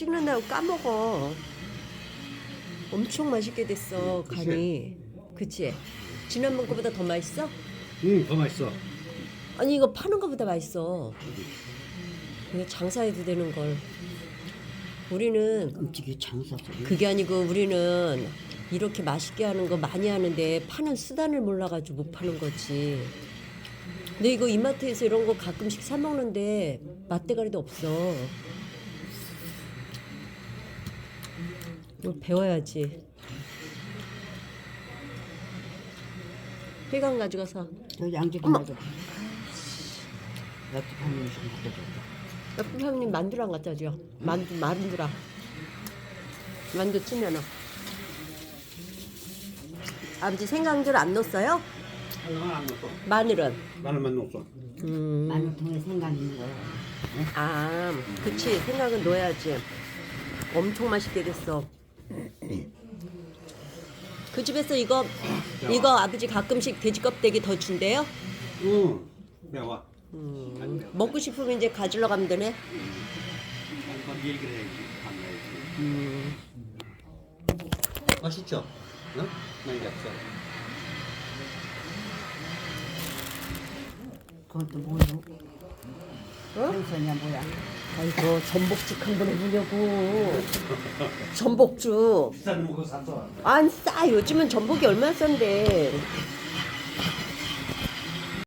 찍는다고 까먹어. 엄청 맛있게 됐어 간이. 그치? 지난번 거보다 더 맛있어? 응, 더 맛있어. 아니 이거 파는 거보다 맛있어. 이거 장사해도 되는 걸. 우리는 끔찍이 장사도 그게 아니고 우리는 이렇게 맛있게 하는 거 많이 하는데 파는 수단을 몰라가지고 못 파는 거지. 근데 이거 이마트에서 이런 거 가끔씩 사 먹는데 맛대가리도 없어. 이거 배워야지. 회관 가져가서 저 양지기 어머. 가져 옆집 한명 좀 갖다 줘 옆에 사장님 만두랑 갖다 줘. 만두 만두랑. 만두 찌면은. 아버지 생강줄 안 넣었어요? 하나만 안 넣었어. 마늘은. 마늘만 넣었어. 음. 마늘 통에 생강 있는 거야 아, 그치. 생강은 넣어야지. 엄청 맛있게 됐어. 그 집에서 이거 이거 아버지 가끔씩 돼지 껍데기 더 준대요? 응, 매워. 음, 먹고 싶으면 이제 가지러 가면 되네. 한번 얘기를 해야지. 안 해야지. 음. 맛있죠? 응? 많이 잡숴. 그것도 뭐요? 어? 생선이야 뭐야 아이고 전복죽 한 번 해보려고. 전복죽. 비싼 거 샀어. 안 싸. 요즘은 전복이 얼마나 싼데.